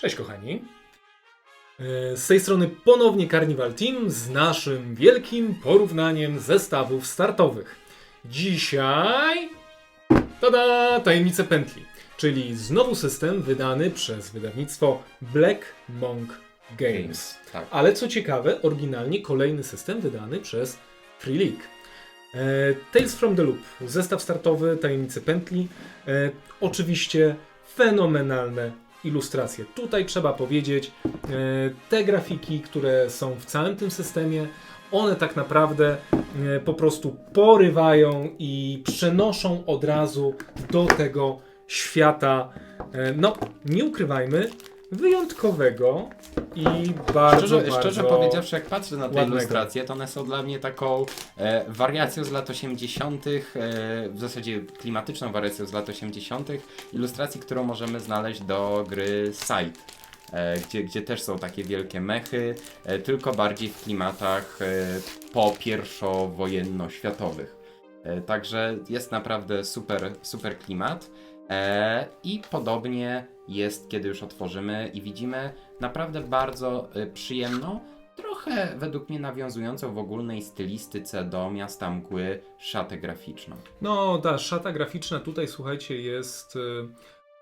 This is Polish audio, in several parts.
Cześć kochani. E, Z tej strony ponownie Carnival Team z naszym wielkim porównaniem zestawów startowych. Dzisiaj tada, tajemnice pętli, czyli znowu system wydany przez wydawnictwo Black Monk Games. Tak. Ale co ciekawe, oryginalnie kolejny system wydany przez Free League. E, Tales from the Loop, zestaw startowy, tajemnice pętli. E, oczywiście fenomenalne ilustracje. Tutaj trzeba powiedzieć, e, te grafiki, które są w całym tym systemie, one tak naprawdę e, po prostu porywają i przenoszą od razu do tego świata, e, no nie ukrywajmy, wyjątkowego i bardzo, Szczerze, bardzo... szczerze powiedziawszy, jak patrzę na te ładnego. ilustracje, to one są dla mnie taką e, wariacją z lat 80., e, w zasadzie klimatyczną wariacją z lat 80., ilustracji, którą możemy znaleźć do gry Side. E, gdzie, gdzie też są takie wielkie mechy, e, tylko bardziej w klimatach e, po pierwszowojenno-światowych. E, także jest naprawdę super, super klimat. E, I podobnie jest, kiedy już otworzymy i widzimy naprawdę bardzo e, przyjemną, trochę według mnie nawiązującą w ogólnej stylistyce do Miasta Mgły szatę graficzną. No, ta szata graficzna tutaj, słuchajcie, jest y,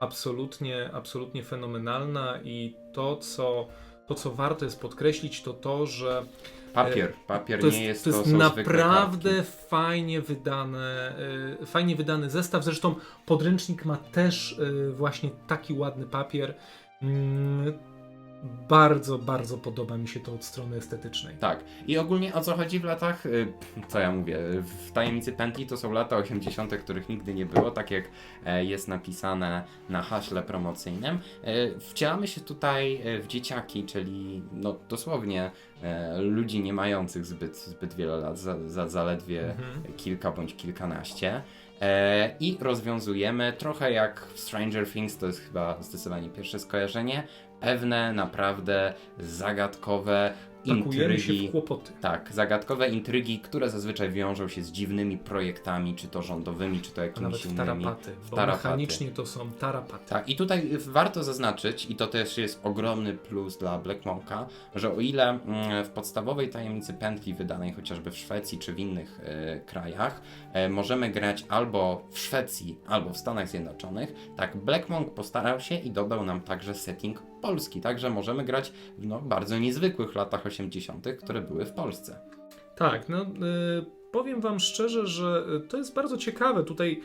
absolutnie, absolutnie fenomenalna i to, co, to, co warto jest podkreślić, to to, że Papier, papier to jest, nie jest to to, jest naprawdę fajnie wydane, y, fajnie wydany zestaw. Zresztą podręcznik ma też y, właśnie taki ładny papier. Bardzo, bardzo podoba mi się to od strony estetycznej. Tak. I ogólnie o co chodzi w latach, y, co ja mówię, w tajemnicy pętli to są lata 80., których nigdy nie było, tak jak e, jest napisane na haśle promocyjnym. E, Wcielamy się tutaj e, w dzieciaki, czyli no dosłownie ludzi nie mających zbyt, zbyt wiele lat, za, za, zaledwie Mhm. kilka bądź kilkanaście. E, I rozwiązujemy trochę jak w Stranger Things, to jest chyba zdecydowanie pierwsze skojarzenie. Pewne, naprawdę zagadkowe Pakujemy się w kłopoty. Tak, zagadkowe intrygi, które zazwyczaj wiążą się z dziwnymi projektami, czy to rządowymi, czy to A jakimiś nawet w innymi. tarapaty, bo tarapaty. mechanicznie to są tarapaty. Tak, i tutaj warto zaznaczyć, i to też jest ogromny plus dla Black Monka, że o ile mm, w podstawowej tajemnicy pętli wydanej chociażby w Szwecji czy w innych e, krajach e, możemy grać albo w Szwecji, albo w Stanach Zjednoczonych, tak Black Monk postarał się i dodał nam także setting polski, także możemy grać w no, bardzo niezwykłych latach 80., które były w Polsce. Tak, no y, powiem wam szczerze, że y, to jest bardzo ciekawe. Tutaj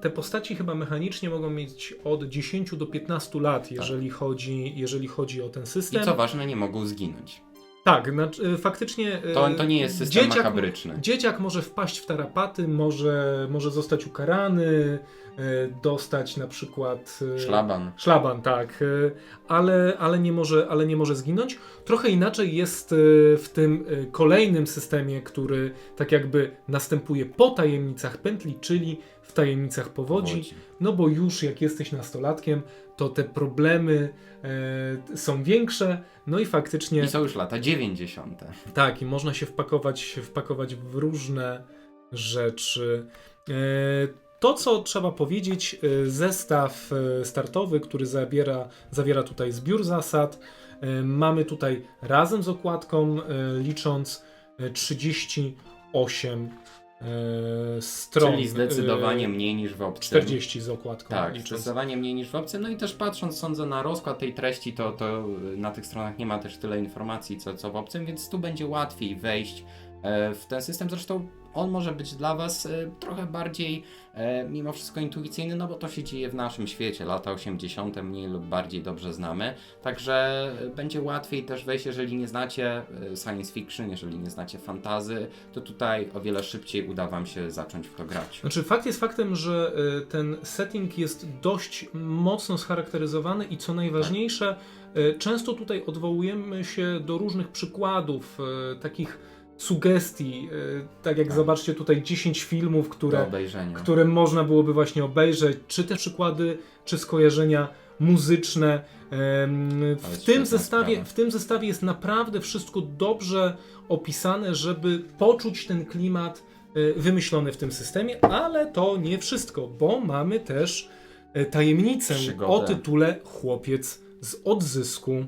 te postaci chyba mechanicznie mogą mieć od 10 do 15 lat, jeżeli, chodzi, jeżeli chodzi o ten I system. co ważne, nie mogą zginąć. Tak, znaczy, y, faktycznie. y, To, to nie jest system dzieciak, makabryczny. dzieciak może wpaść w tarapaty, może, może zostać ukarany, y, dostać na przykład. Szlaban. Szlaban, tak, ale, ale, nie może, ale nie może zginąć. Trochę inaczej jest w tym kolejnym systemie, który tak jakby następuje po tajemnicach pętli, czyli w tajemnicach powodzi. Powodzi. No bo już jak jesteś nastolatkiem, to te problemy e, są większe, no i faktycznie I są już lata 90. tak, i można się wpakować, wpakować w różne rzeczy. E, To, co trzeba powiedzieć, e, zestaw e, startowy, który zabiera, zawiera tutaj zbiór zasad. E, Mamy tutaj razem z okładką, licząc e, 38 e, stron. Czyli zdecydowanie E, mniej niż w obcym. 40 z okładką. Tak, licząc. zdecydowanie mniej niż w obcym. No i też patrząc, sądzę, na rozkład tej treści, to, to na tych stronach nie ma też tyle informacji, co, co w obcym, więc tu będzie łatwiej wejść e, w ten system. Zresztą on może być dla Was e, trochę bardziej e, mimo wszystko intuicyjny, no bo to się dzieje w naszym świecie. Lata 80. mniej lub bardziej dobrze znamy. Także e, będzie łatwiej też wejść, jeżeli nie znacie science fiction, jeżeli nie znacie fantazy, to tutaj o wiele szybciej uda Wam się zacząć w to grać. Znaczy, fakt jest faktem, że ten setting jest dość mocno scharakteryzowany i co najważniejsze, y, często tutaj odwołujemy się do różnych przykładów, takich sugestii. y, Tak jak Tak. zobaczcie tutaj 10 filmów, które, które można byłoby właśnie obejrzeć, czy te przykłady, czy skojarzenia muzyczne. W tym, zestawie, w tym zestawie jest naprawdę wszystko dobrze opisane, żeby poczuć ten klimat y, wymyślony w tym systemie, ale to nie wszystko, bo mamy też y, tajemnicę Przygodę. o tytule Chłopiec z odzysku.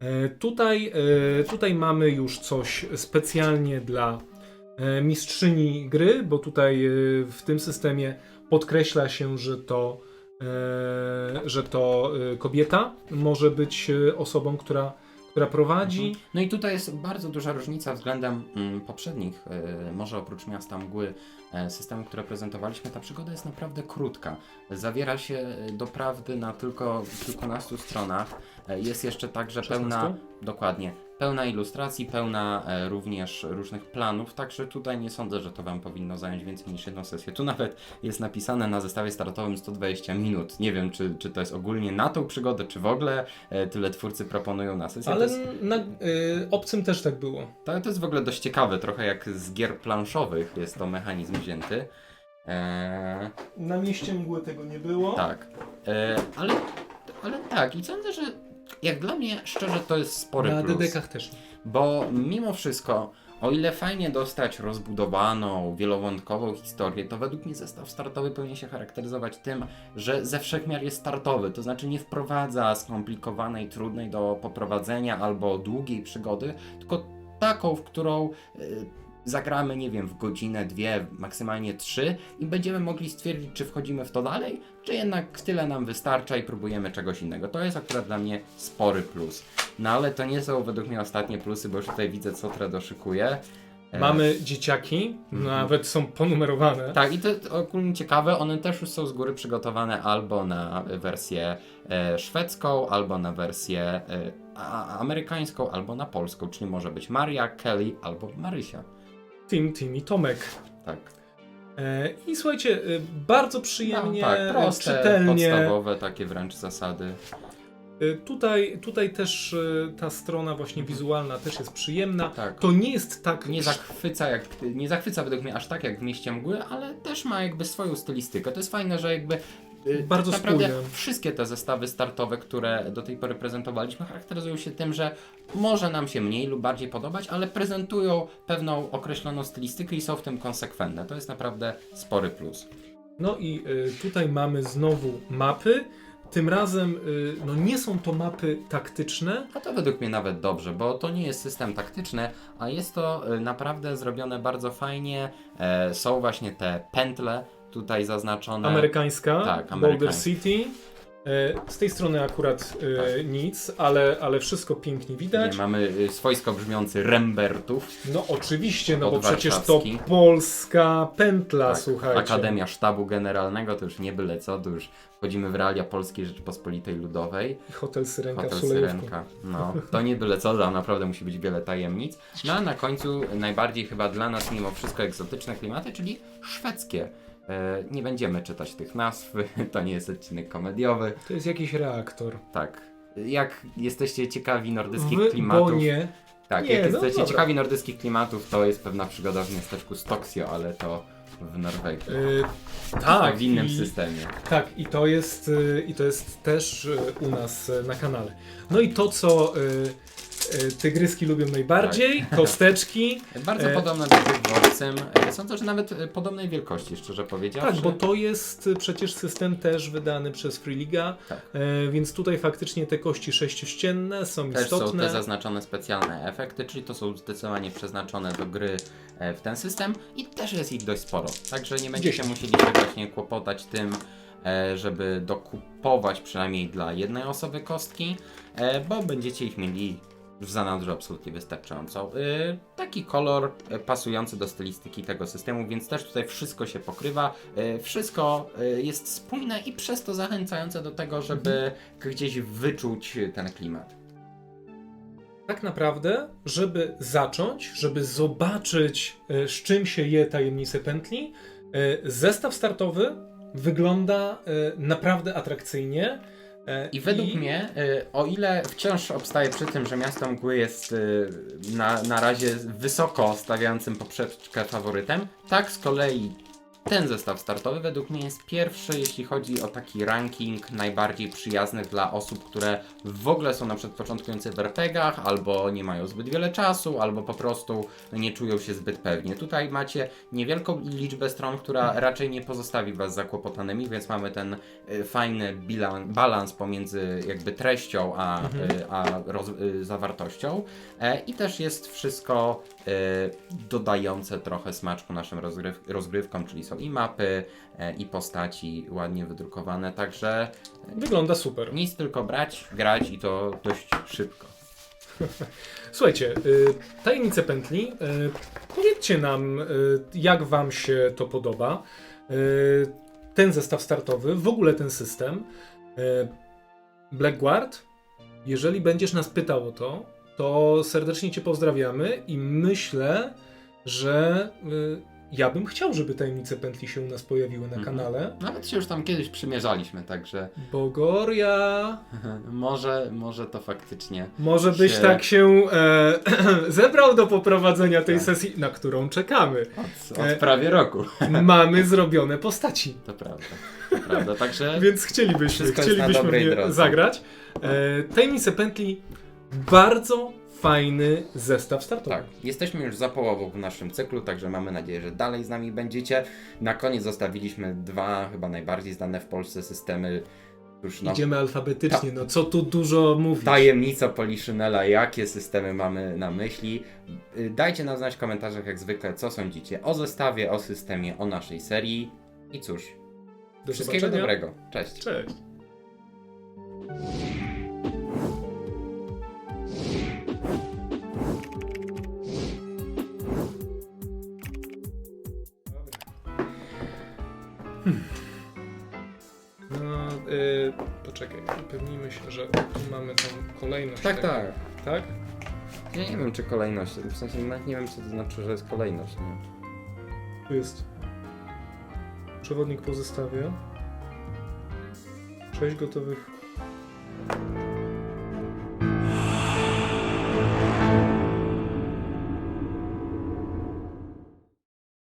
E, Tutaj, e, tutaj mamy już coś specjalnie dla e, mistrzyni gry, bo tutaj w tym systemie podkreśla się, że to, że to kobieta może być osobą, która, która prowadzi. No i tutaj jest bardzo duża różnica względem mm, poprzednich, e, może oprócz Miasta Mgły, e, systemu, które prezentowaliśmy. Ta przygoda jest naprawdę krótka. Zawiera się e, doprawdy na tylko kilkunastu stronach. Jest jeszcze także pełna, 16? dokładnie, pełna ilustracji, pełna e, również różnych planów, także tutaj nie sądzę, że to Wam powinno zająć więcej niż jedną sesję. Tu nawet jest napisane na zestawie startowym 120 minut. Nie wiem, czy, czy to jest ogólnie na tą przygodę, czy w ogóle e, tyle twórcy proponują na sesję. Ale jest... na y, obcym też tak było. To, to jest w ogóle dość ciekawe, trochę jak z gier planszowych jest to mechanizm wzięty. Eee, Na mieście mgły tego nie było. tak, eee, ale, ale tak, i sądzę, że jak dla mnie, szczerze, to jest spory Na plus. DDK też. Bo mimo wszystko, o ile fajnie dostać rozbudowaną, wielowątkową historię, to według mnie zestaw startowy powinien się charakteryzować tym, że ze wszechmiar jest startowy, to znaczy nie wprowadza skomplikowanej, trudnej do poprowadzenia albo długiej przygody, tylko taką, w którą y, zagramy, nie wiem, w godzinę, dwie, maksymalnie trzy i będziemy mogli stwierdzić, czy wchodzimy w to dalej, czy jednak tyle nam wystarcza i próbujemy czegoś innego. To jest akurat dla mnie spory plus. No ale to nie są według mnie ostatnie plusy, bo już tutaj widzę, co Tredo szykuje. E, Mamy dzieciaki, nawet są ponumerowane. Tak, i to ogólnie ciekawe, one też już są z góry przygotowane albo na wersję e, szwedzką, albo na wersję e, amerykańską, albo na polską, czyli może być Maria, Kelly albo Marysia. Tim, Tim i Tomek. Tak, E, I słuchajcie, e, bardzo przyjemnie, no, tak proste, czytelnie. podstawowe takie wręcz zasady. E, Tutaj, tutaj też e, ta strona właśnie wizualna też jest przyjemna. Tak. To nie jest tak... Nie zachwyca, jak, nie zachwyca według mnie aż tak jak w Mieście Mgły, ale też ma jakby swoją stylistykę. To jest fajne, że jakby y, Bardzo tak naprawdę spójne. wszystkie te zestawy startowe, które do tej pory prezentowaliśmy, charakteryzują się tym, że może nam się mniej lub bardziej podobać, ale prezentują pewną określoną stylistykę i są w tym konsekwentne. To jest naprawdę spory plus. No i e, tutaj mamy znowu mapy. Tym razem e, no nie są to mapy taktyczne, A to według mnie nawet dobrze, bo to nie jest system taktyczny, a jest to y, naprawdę zrobione bardzo fajnie. E, są właśnie te pętle tutaj zaznaczone. amerykańska, Tak, Boulder. City. E, Z tej strony akurat e, Tak. nic, ale, ale wszystko pięknie widać. Gdzie mamy y, swojsko brzmiący Rembertów. No oczywiście, no bo przecież to polska pętla, Tak, słuchajcie. Akademia Sztabu Generalnego, to już nie byle co, to już wchodzimy w realia Polskiej Rzeczypospolitej Ludowej. I Hotel Syrenka Hotel. Syrenka. No, to nie byle co, tam naprawdę musi być wiele tajemnic. No a na końcu najbardziej chyba dla nas mimo wszystko egzotyczne klimaty, czyli szwedzkie. E, nie będziemy czytać tych nazw, to nie jest odcinek komediowy. To jest jakiś reaktor. Tak. Jak jesteście ciekawi nordyckich W klimatów, Bonie. Tak, Nie, jak no jesteście dobra. ciekawi nordyckich klimatów, to jest pewna przygoda w miasteczku Stoksio, ale to w Norwegii. E, tak, w innym i, systemie. Tak, i to jest, e, i to jest też u nas na kanale. No i to, co tygryski lubią najbardziej, kosteczki. Bardzo E, podobne do tych. E, Sądzę, że nawet e, podobnej wielkości, szczerze powiedziawszy. Tak, bo to jest e, przecież system też wydany przez Free Liga, Tak. e, więc tutaj faktycznie te kości sześciościenne są Też są istotne. te zaznaczone specjalne efekty, czyli to są zdecydowanie przeznaczone do gry e, w ten system i też jest ich dość sporo. Także nie będziecie musieli się właśnie kłopotać tym, e, żeby dokupować przynajmniej dla jednej osoby kostki, e, bo będziecie ich mieli w zanadrzu absolutnie wystarczająco. E, Taki kolor e, pasujący do stylistyki tego systemu, więc też tutaj wszystko się pokrywa, e, wszystko e, jest spójne i przez to zachęcające do tego, żeby gdzieś wyczuć ten klimat. tak naprawdę, żeby zacząć, żeby zobaczyć, e, z czym się je tajemnice pętli, e, zestaw startowy wygląda naprawdę atrakcyjnie. E, I według mnie, y, o ile wciąż obstaję przy tym, że Miasto Mgły jest y, na, na razie wysoko stawiającym poprzeczkę faworytem, tak z kolei ten zestaw startowy według mnie jest pierwszy, jeśli chodzi o taki ranking najbardziej przyjazny dla osób, które w ogóle są na przykład początkujące w RPGach, albo nie mają zbyt wiele czasu, albo po prostu nie czują się zbyt pewnie. Tutaj macie niewielką liczbę stron, która raczej nie pozostawi Was zakłopotanymi, więc mamy ten y, fajny balans pomiędzy jakby treścią a, y, a roz, y, zawartością. E, I też jest wszystko dodające trochę smaczku naszym rozgryw, rozgrywkom, czyli są i mapy, e, i postaci ładnie wydrukowane, także Wygląda super. nic tylko brać, grać i to dość szybko. Słuchajcie, y, tajemnice pętli. Y, powiedzcie nam, y, jak Wam się to podoba. Y, ten zestaw startowy, w ogóle ten system. Y, Blackguard, jeżeli będziesz nas pytał o to, to serdecznie Cię pozdrawiamy i myślę, że y, ja bym chciał, żeby tajemnice pętli się u nas pojawiły na Mhm. kanale. Nawet się już tam kiedyś przymierzaliśmy, także Bogoria. może, może to faktycznie. Może byś się- tak się e, zebrał do poprowadzenia tej Tak. sesji, na którą czekamy. Od, E, od prawie roku. Mamy zrobione postaci, To prawda. To prawda. Także więc chcielibyśmy, chcielibyśmy zagrać. E, Tajemnice pętli, bardzo fajny zestaw startowy. tak, jesteśmy już za połową w naszym cyklu, także mamy nadzieję, że dalej z nami będziecie. Na koniec zostawiliśmy dwa chyba najbardziej znane w Polsce systemy. Już no, Idziemy alfabetycznie, no co tu dużo mówić. tajemnica Poliszynela, jakie systemy mamy na myśli. Y, Dajcie nam znać w komentarzach jak zwykle, co sądzicie o zestawie, o systemie, o naszej serii. I cóż, Do wszystkiego zobaczenia. dobrego. Cześć. Cześć. Upewnijmy się, że tu mamy tą kolejność. Tak, tak. Tak? Ja nie wiem, czy kolejność, w sensie nawet nie wiem, co to znaczy, że jest kolejność. Nie? Tu jest przewodnik po zestawie. Sześć gotowych